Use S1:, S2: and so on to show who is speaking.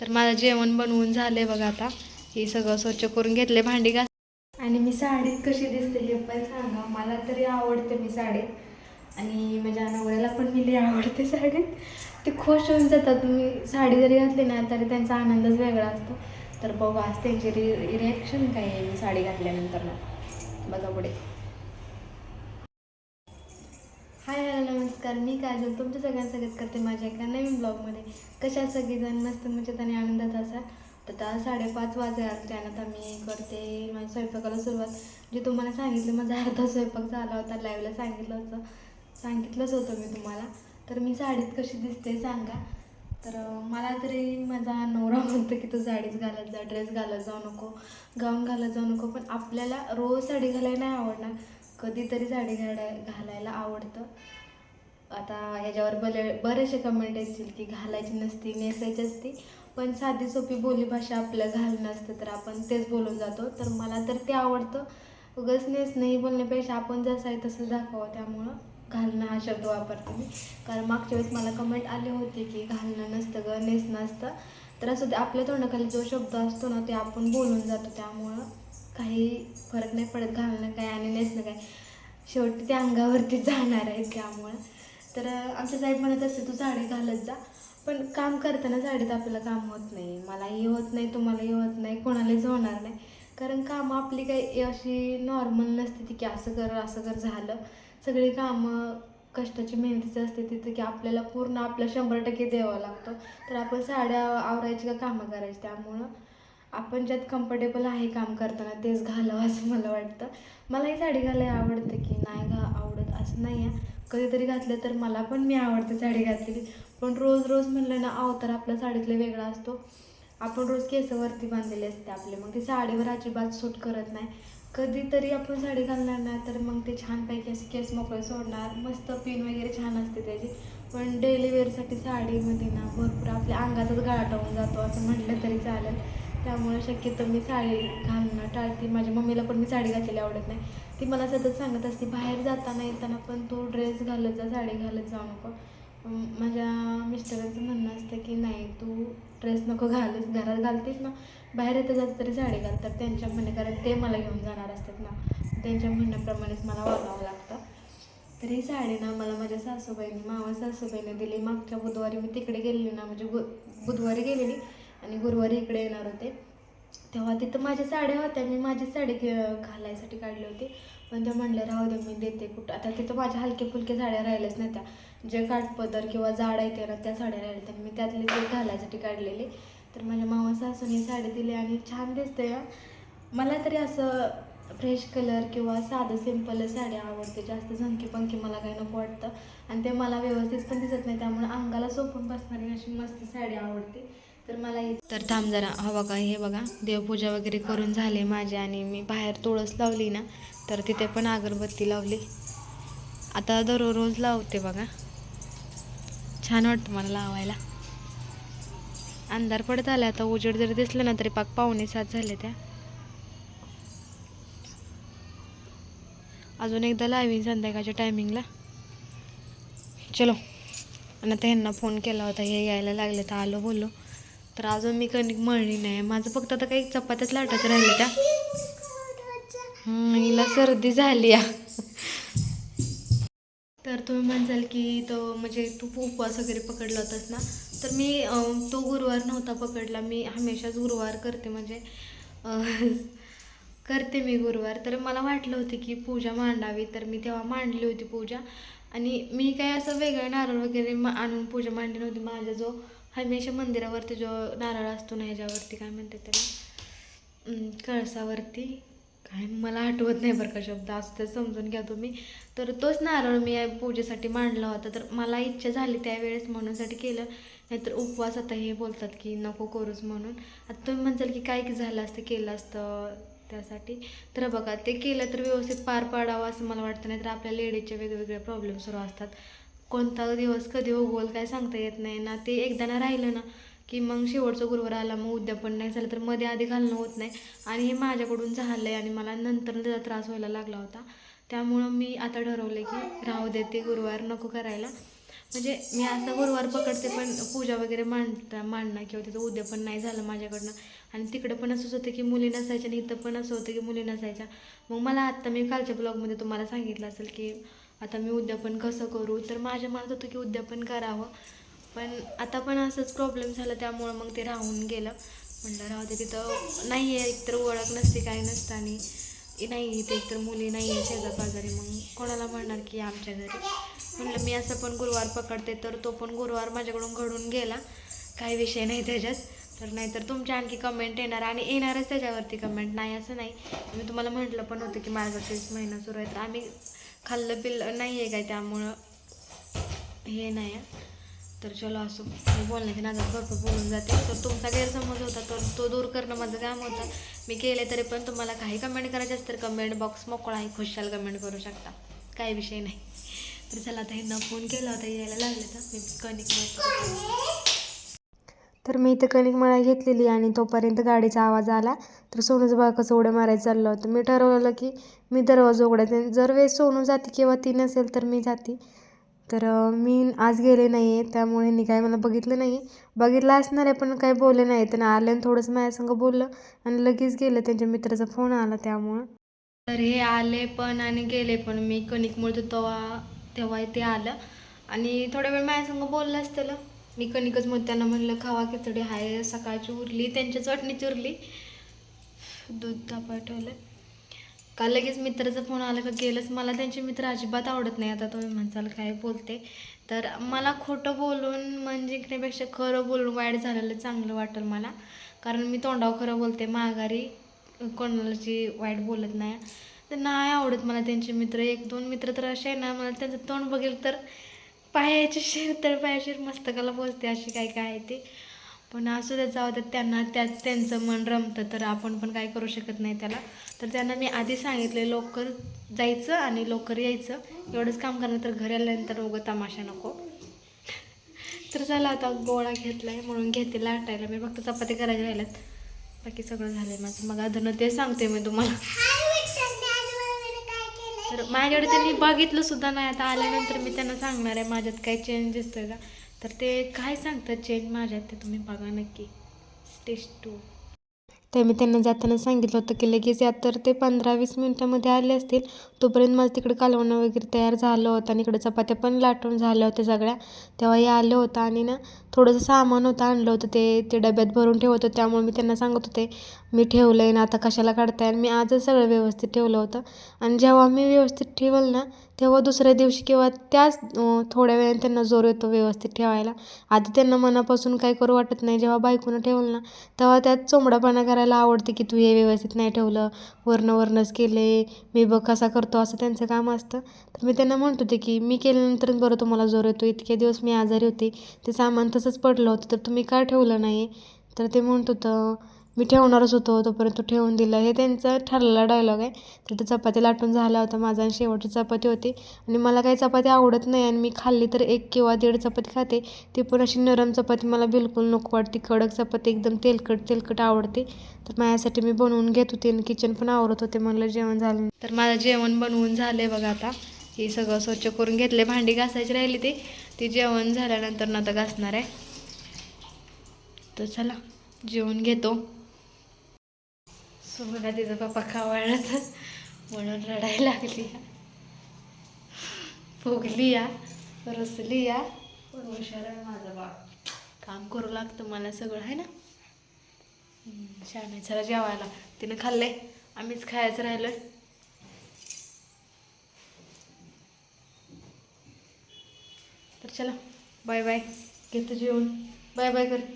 S1: तर माझं जेवण बनवून झालंय बघा आता. हे सगळं स्वच्छ करून घेतले भांडी घास आणि मी साडीत कशी दिसते हे पण सांगा. मला तरी आवडते मी साडीत आणि माझ्या नवऱ्याला पण मी लई आवडते साडीत. ते खुश होऊन जातात. मी साडी जरी घातली ना तरी त्यांचा आनंदच वेगळा असतो. तर बघू आज त्यांची रि रिॲक्शन काय आहे? मी साडी घातल्यानंतर ना. बघा पुढे. हाय हॅलो नमस्कार. मी काजल. तुमच्या सगळ्यांचं स्वागत करते माझ्या एका नवीन ब्लॉगमध्ये. कशा सगळेजण? मस्त मजेत आणि आनंदात असाल? तर आता साडेपाच वाजे त्यानंतर मी करते माझ्या स्वयंपाकाला सुरुवात. जे तुम्हाला सांगितलं माझा अर्धा स्वयंपाक झाला होता. लाईव्हला सांगितलं होतं. सांगितलंच होतं मी तुम्हाला. तर मी साडीत कशी दिसते सांगा. तर मला तरी माझा नवरा म्हणतो की तू साडीच घालत जा ड्रेस घालत जाऊ नको गाऊन घालत जाऊ नको. पण आपल्याला रोज साडी घालायला नाही आवडणार. कधीतरी साडी घालाय घालायला आवडतं. आता ह्याच्यावर बरे बरेचसे कमेंट येतील की घालायची नसती नेसायची असती. पण साधी सोपी बोलीभाषा आपलं घालणं असतं तर आपण तेच बोलून जातो. तर मला तर ते आवडतं. उगाच नेसणंही बोलण्यापेक्षा आपण जसं आहे तसं दाखवावं. त्यामुळं घालणं हा शब्द वापरते मी. कारण मागच्या वेळेस मला कमेंट आले होते की घालणं नसतं ग नेसणं असतं तर असं ते आपल्या तोंडाखाली जो शब्द असतो ना ते आपण बोलून जातो. त्यामुळं काही फरक नाही पडत घालणं काय आणि नेसणं काय. शेवटी ते अंगावरती जाणार आहे त्यामुळं. तर आमच्या साहेब म्हणत असते तू साडी घालत जा. पण काम करताना साडीत आपल्याला काम होत नाही. मलाही होत नाही तुम्हालाही होत नाही कोणालाच होणार नाही. कारण कामं आपली काही अशी नॉर्मल नसते ती की असं कर असं कर झालं. सगळी कामं कष्टाची मेहनतीची असते तिथं की आपल्याला पूर्ण आपलं शंभर टक्के द्यावं लागतं. तर आपण साड्या आवरायची का कामं करायची त्यामुळं? आपण ज्यात कम्फर्टेबल आहे काम करताना तेच घालावं असं मला वाटतं. मलाही साडी घालायला आवडतं की नाही घा आवडत असं नाही आहे. कधीतरी घातलं तर मला पण मी आवडते साडी घातलेली. पण रोज रोज म्हणलं ना अवतार आपल्या साडीतला वेगळा असतो. आपण रोज केसवरती बांधलेले असते आपले. मग ती साडीवर अजिबात सूट करत नाही. कधीतरी आपण साडी घालणार नाही तर मग ते छानपैकी असे केस मोकळे सोडणार. मस्त पिन वगैरे छान असते त्याची. पण डेली वेअरसाठी साडीमध्ये ना भरपूर आपल्या अंगाचाच गाळा होऊन जातो असं म्हटलं तरी चालेल. त्यामुळे शक्यतो मी साडी घालणं टाळते. माझ्या मम्मीला पण मी साडी घातलेली आवडत नाही. ती मला सतत सांगत असते बाहेर जाताना येताना पण तू ड्रेस घालत जा साडी घालत जाऊ नको. माझ्या मिस्टरांचं म्हणणं असतं की नाही तू ड्रेस नको घालच घरात घालतेस ना बाहेर येतं जात तरी साडी घालतात त्यांच्या म्हणणे कारण ते मला घेऊन जाणार असतात ना त्यांच्या म्हणण्याप्रमाणेच मला वागावं लागतं. तर ही साडी ना मला माझ्या सासूबाईंनी मामा सासूबाईने दिली. मागच्या बुधवारी मी तिकडे गेलेली ना म्हणजे बु बुधवारी गेलेली. आणि गुरुवारी इकडे येणार होते. तेव्हा तिथं माझ्या साड्या होत्या मी माझी साडी घे- घालायसाठी काढली होती. पण त्या म्हणलं राहू दे मी देते कुठं. आता तिथं माझ्या हलक्या फुलक्या साड्या राहिल्याच नाही त्या जे काठपदर किंवा जाड आहे ना त्या साड्या राहिल्या तर मी त्यातले ते घालायसाठी काढलेले. तर माझ्या मामा सासूने साडी दिली आणि छान दिसते मला तरी असं फ्रेश कलर किंवा साधं सिंपल साड्या आवडते. जास्त झंकी पंखी मला काही नको वाटतं. आणि ते मला व्यवस्थित पण दिसत नाही. त्यामुळे अंगाला सोपून बसणारी अशी मस्त साडी आवडते. तर मला तर थांब जरा. हवा का हे बघा. देवपूजा वगैरे करून झाले माझी आणि मी बाहेर तुळस लावली ना तर तिथे पण अगरबत्ती लावली. आता दररोज लावते बघा. छान वाटतं मला लावायला. अंधार पडत आला आता उजेड जरी दिसलं ना तरी पाक पावणे सात झाले त्या. अजून एकदा लावीन संध्याकाळच्या टायमिंगला चलो. आणि आता ह्यांना फोन केला होता हे यायला लागले तर आलो बोललो. तर अजून मी कणिक मळली नाही. माझं फक्त आता काही चपात्याच लाटत राहिल्या त्या. हिला सर्दी झाली या. तर तुम्ही म्हणसाल की तो म्हणजे तू उपवास वगैरे पकडला होतास ना? तर मी तो गुरुवार नव्हता पकडला. मी हमेशाच गुरुवार करते म्हणजे करते मी गुरुवार. तर मला वाटलं होतं की पूजा मांडावी. तर मी तेव्हा मांडली होती पूजा. आणि मी काय असं वेगळं नारळ वगैरे आणून पूजा मांडली नव्हती. माझा जो हमेशा मंदिरावरती जो नारळ असतो ना ह्याच्यावरती काय म्हणते त्याला? कळसावरती. काय मला आठवत नाही बरं का शब्द असं ते समजून घ्या तुम्ही. तर तोच नारळ मी या पूजेसाठी मांडला होता. तर मला इच्छा झाली त्यावेळेस म्हणूनसाठी केलं. नाहीतर उपवास आता हे बोलतात की नको करूच म्हणून. आता तुम्ही म्हणताल की काय झालं असतं केलं असतं त्यासाठी. तर बघा ते केलं तर व्यवस्थित पार पाडावं असं मला वाटतं. नाही तर आपल्या लेडीजचे वेगवेगळे प्रॉब्लेम सुरू असतात. कोणता दिवस कधी उगवल काय सांगता येत नाही ना. ते एकदा ना राहिलं ना की मग शेवटचा गुरुवार आला मग उद्या पण नाही झालं तर मध्ये आधी घालणं होत नाही. आणि हे माझ्याकडून झालं आहे आणि मला नंतर त्याचा त्रास व्हायला लागला होता. त्यामुळं मी आता ठरवलं की राहू दे ते गुरुवार नको करायला. म्हणजे मी असा गुरुवार पकडते पण पूजा वगैरे मांडता मांडणं किंवा तिथं उद्या पण नाही झालं माझ्याकडनं. आणि तिकडं पण असंच होतं की मुली नसायच्या आणि इथं पण असं होतं की मुली नसायच्या. मग मला आत्ता मी कालच्या ब्लॉगमध्ये तुम्हाला सांगितलं असेल की आता मी उद्यापन कसं करू? तर माझ्या मनात होतं की उद्यापन करावं. पण आता पण असंच प्रॉब्लेम झाला त्यामुळं मग ते राहून गेलं. म्हटलं राहू तिथं नाही आहे एकतर ओळख नसते काय नसतं आणि नाही इथे एकतर मुली नाही आहे शेजापाजारी मग कोणाला म्हणणार की आमच्या घरी? म्हणलं मी असं पण गुरुवार पकडते तर तो पण गुरुवार माझ्याकडून घडून गेला. काही विषय नाही त्याच्यात. तर नाहीतर तुमच्या आणखी कमेंट येणार आणि येणारच त्याच्यावरती कमेंट नाही असं नाही. मी तुम्हाला म्हटलं पण होतं की मार्गशीर्ष महिना सुरू आहे तर आम्ही खाल्लं पिल्लं नाही आहे काय त्यामुळं. हे नाही आहे. तर चलो असो मी बोलण्याच्या नादात भरपूर बोलून जाते. तर तुमचा गैरसमज होता तर तो दूर करणं माझं काम होतं. मी केले तरी पण तुम्हाला काही कमेंट करायचे असतील तर कमेंट बॉक्स मोकळा आहे खुशाल कमेंट करू शकता. काही विषय नाही. तर चला आता ह्यांना फोन केला होता यायला लागले तर मी कणिक तर मी इथं कणिक मळा घेतलेली आणि तोपर्यंत गाडीचा आवाज आला. तर सोनूचं बघा कसं उड्या मारायचं चाललं होतं. मी ठरवलं की मी दरवाजा उघडायचं जर वेळेस सोनू जाते किंवा ती नसेल तर मी जाते. तर मी आज गेले नाही आहे त्यामुळे नी काय मला बघितलं नाही बघितलं असणार आहे पण काही बोलले नाही तर आले आणि थोडंसं माझ्यासंग बोललं आणि लगेच गेलं. त्यांच्या मित्राचा फोन आला त्यामुळं. तर हे आले पण आणि गेले पण. मी कणिक मळतो तेव्हा तेव्हा ते आलं. आणि थोड्या वेळ माझ्यासंग बोललं असतं मी कणिकच मग त्यांना म्हणलं खावा खिचडी. हाय सकाळची उरली. त्यांच्या चटणीची उरली. दूध तापा ठेवलं का लगेच मित्राचा फोन आला का गेलंच. मला त्यांचे मित्र अजिबात आवडत नाही. आता तुम्ही म्हणसाल काय बोलते. तर मला खोटं बोलून म्हणजे जिंकण्यापेक्षा खरं बोलून वाईट झालेलं चांगलं वाटेल मला. कारण मी तोंडावर खरं बोलते. माघारी कोणाची वाईट बोलत नाही. तर नाही आवडत मला त्यांचे मित्र. एक दोन मित्र तर असे आहे ना मला त्यांचं तोंड बघेल तर पायाचे शिर तर पायाशीर मस्तकाला पोचते अशी काय काय आहे ते. पण असू द्या जाऊ द्या त्यांना त्यात त्यांचं मन रमतं तर आपण पण काय करू शकत नाही त्याला. तर त्यांना मी आधी सांगितले लवकर जायचं आणि लवकर यायचं. एवढंच काम करणार तर घरी आल्यानंतर उगं तमाशा नको. तर चला आता गोळा घेतला आहे म्हणून घेते लाटायला. मी फक्त चपाती करायला राहिल्यात. बाकी सगळं झालं आहे माझं. मग अधनं ते सांगते मी तुम्हाला. तर माझ्याकडे त्यांनी बघितलं सुद्धा नाही. आता आल्यानंतर मी त्यांना सांगणार आहे माझ्यात काही चेंज दिसतोय का? तर ते काय सांगतात चेंज माझ्यात ते तुम्ही बघा नक्की. स्टेज टू ते मी त्यांना जाताना सांगितलं होतं की लगेच या तर ते पंधरा वीस मिनटामध्ये आले असतील. तोपर्यंत माझं तिकडे कालवणं वगैरे तयार झालं होतं आणि इकडे चपात्या पण लाटून झाल्या होत्या सगळ्या. तेव्हा हे आलं होतं आणि ना थोडंसं सामान होतं आणलं होतं ते ते डब्यात भरून ठेवत होतं. त्यामुळे मी त्यांना सांगत होते मी ठेवलं आहे ना आता कशाला काढताय? आणि मी आजच सगळं व्यवस्थित ठेवलं होतं. आणि जेव्हा मी व्यवस्थित ठेवलं ना तेव्हा दुसऱ्या दिवशी किंवा त्याच थोड्या वेळाने त्यांना जोर येतो व्यवस्थित ठेवायला. आधी त्यांना मनापासून काही करू वाटत नाही. जेव्हा बायकोनं ठेवलं ना तेव्हा त्यात चोंबडापणा करायला आवडते की तू हे व्यवस्थित नाही ठेवलं. वरनं वरनंच केले मी बघ कसा करतो असं त्यांचं काम असतं. तर मी त्यांना म्हणत होते की मी केल्यानंतरच बरं तुम्हाला जोर येतो इतके दिवस मी आजारी होते. ते सामान तसंच पडलं होतं. तर तुम्ही का ठेवलं नाही? तर ते म्हणत होतं मी ठेवणारच होतो तोपर्यंत ठेवून दिलं. हे त्यांचा ठरलेला डायलॉग आहे. तर ते चपाती लाटून झाला होता. माझा आणि शेवटची चपाती होती. आणि मला काही चपाती आवडत नाही आणि मी खाल्ली तर एक किंवा दीड चपाती खाते. ती पण अशी नरम चपाती मला बिलकुल नको वाटते. कडक चपाती एकदम तेलकट तेलकट आवडते. तर माझ्यासाठी मी बनवून घेत होते आणि किचन पण आवरत होते. म्हणलं जेवण झालं तर माझं जेवण बनवून झालं आहे बघा आता. हे सगळं स्वच्छ करून घेतले भांडी घासायची राहिली ती. ती जेवण झाल्यानंतर ना आता घासणार आहे. तर चला जेवण घेतो. सो बघा तिचा पप्पा खावायला तर म्हणून रडायला लागली या. फुगली या रसली या. पण हुशार आहे माझं बाळ. काम करू लागतं मला सगळं आहे ना? आहे चला जेवायला. तिनं खाल्लंय. आम्हीच खायचं राहिलोय. तर चला बाय बाय. घेतो जेवण. बाय बाय कर.